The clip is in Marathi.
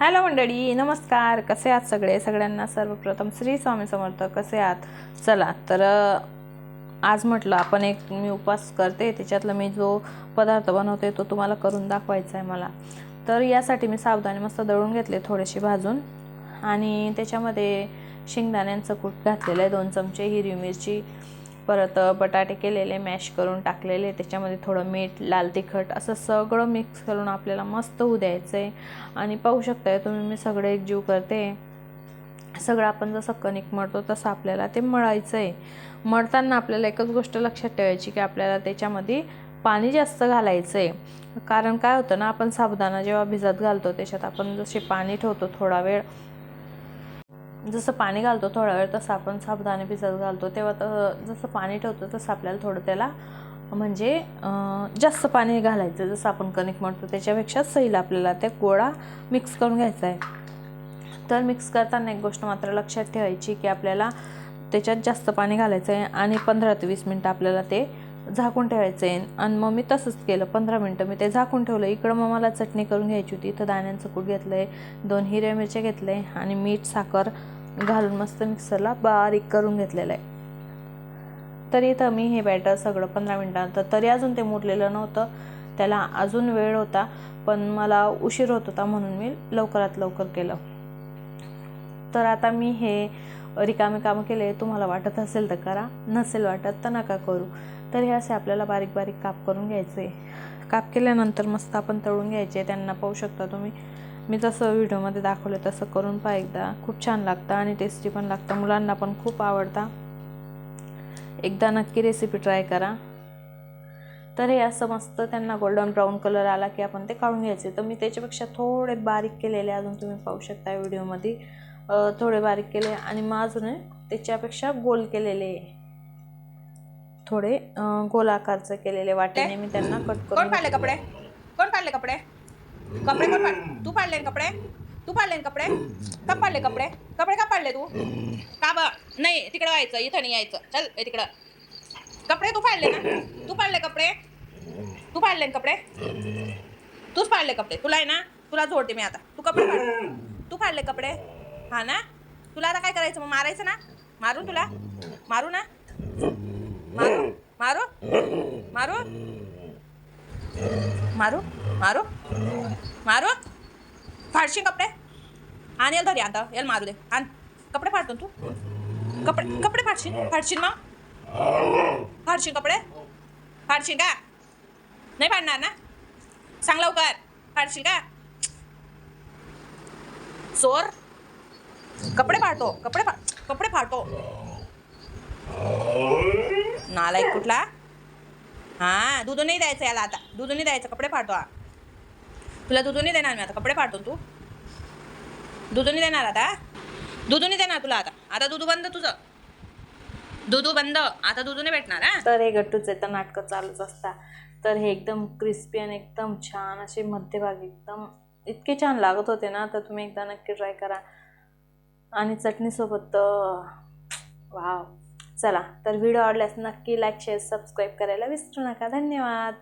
हॅलो मंडळी नमस्कार. कसे आहात सगळे? सगळ्यांना सर्वप्रथम श्री स्वामी समर्थ. कसे आहात? चला तर आज म्हटलं आपण एक मी उपवास करते. त्याच्यातला मी जो पदार्थ बनवते तो तुम्हाला करून दाखवायचा आहे मला. तर यासाठी मी सावधानी मस्त दळून घेतले थोडेसे भाजून. आणि त्याच्यामध्ये शेंगदाण्यांचं कूट घातलेलं आहे दोन चमचे हिरवी मिरची परत बटाटे केलेले मॅश करून टाकलेले त्याच्यामध्ये थोडं मीठ लाल तिखट असं सगळं मिक्स करून आपल्याला मस्त होऊ द्यायचं आहे आणि पाहू शकताय तुम्ही मी सगळे एकजीव करते. सगळं आपण जसं कणिक मळतो तसं आपल्याला ते मळायचं आहे मळताना आपल्याला एकच गोष्ट लक्षात ठेवायची की आपल्याला त्याच्यामध्ये पाणी जास्त घालायचं आहे कारण काय होतं ना आपण साबुदाणा जेव्हा भिजत घालतो त्याच्यात आपण जसे पाणी ठेवतो थोडा वेळ जसं पाणी घालतो थोडा वेळ तसं आपण साबुदाणे भिजत घालतो. तेव्हा तर जसं पाणी ठेवतो तसं आपल्याला थोडं त्याला म्हणजे जास्त पाणी घालायचं. जसं आपण कणिक म्हणतो त्याच्यापेक्षा सैल आपल्याला ते गोळा मिक्स करून घ्यायचा आहे. तर मिक्स करताना एक गोष्ट मात्र लक्षात ठेवायची की आपल्याला त्याच्यात जास्त पाणी घालायचं आहे आणि पंधरा ते वीस मिनटं आपल्याला ते झाकून ठेवायचं आहे. आणि मग मी तसंच केलं. पंधरा मिनटं मी ते झाकून ठेवलं. इकडं मग मला चटणी करून घ्यायची होती. इथं दाण्यांचं कूट घेतलं आहे दोन हिरव्या मिरच्या घेतलं आहे आणि मीठ साखर घालून मस्त मिक्सरला बारीक करून घेतलेलं आहे. तरी तर मी हे बॅटर सगळं पंधरा मिनटानंतर तरी अजून ते मुरलेलं नव्हतं. त्याला अजून वेळ होता पण मला उशीर होत होता म्हणून मी लवकरात लवकर केलं. तर आता मी हे रिकामे कामं केले तुम्हाला वाटत असेल तर करा नसेल वाटत तर नका करू. तर हे असे आपल्याला बारीक बारीक काप करून घ्यायचे. काप केल्यानंतर मस्त आपण तळून घ्यायचे त्यांना पाहू शकता तुम्ही. मी जसं व्हिडिओमध्ये दाखवलं तसं करून पहा एकदा. खूप छान लागतं आणि टेस्टी पण लागतं. मुलांना पण खूप आवडतं. एकदा नक्की रेसिपी ट्राय करा. तर हे असं मस्त त्यांना गोल्डन ब्राऊन कलर आला की आपण ते काढून घ्यायचे. तर मी त्याच्यापेक्षा थोडे बारीक केलेले अजून तुम्ही पाहू शकता व्हिडिओमध्ये. थोडे बारीक केले आणि मग अजून त्याच्यापेक्षा गोल केलेले. थोडे गोल आकारचे केलेले वाटेने मी त्यांना कट कोण करून फाडले कपडे? कोण फाडले कपडे? कपडे कोण फाड तू फाडले ना कपडे? तू फाडले ना कपडे? का फाडले कपडे? कपडे का फाडले तू? का ब नाही तिकडं व्हायचं इथं नाही यायचं. चल तिकडं. कपडे तू फाडले ना? तू फाडले कपडे? तू फाडले ना कपडे? तूच फाडले कपडे. तुला आहे ना? तुला जोडते मी आता. तू कपडे फाड तू फाडले कपडे? हा ना? तुला आता काय करायचं? मग मारायचं ना? मारू तुला? मारू ना? मारू? मारू? मारू? मारू? मारू? मारू? फाडशी कपडे? आण याल धरी आता याल मारू दे. आण. कपडे फाडतो तू? कपडे कपडे फाडशील फाडशील मग? फाडशील कपडे? फाडशील का? नाही फाडणार ना? सांग लवकर. फाडशील का? चोर? कपडे फाडतो कपडे फा कपडे फाडतो नालायक कुठला? हा दूध नाही द्यायचं याला आता. दूध नाही द्यायचं कपडे फाडतो हा तुला दूध नाही देणार मी आता. कपडे फाडतो तू. दूध नाही देणार आता. दूध नाही देणार तुला आता. आता दूध बंद तुझं. दूध बंद. आता दूध नाही भेटणार हा? तर हे गट्टूचे तर नाटकं चालूच असतात तर हे एकदम क्रिस्पी आणि एकदम छान असे मध्यभागी एकदम इतके छान लागत होते ना तर तुम्ही एकदा नक्की ट्राय करा. आणि चटणीसोबत तर वाव. चला तर व्हिडिओ आवडल्यास नक्की लाईक शेअर सबस्क्राईब करायला विसरू नका. धन्यवाद.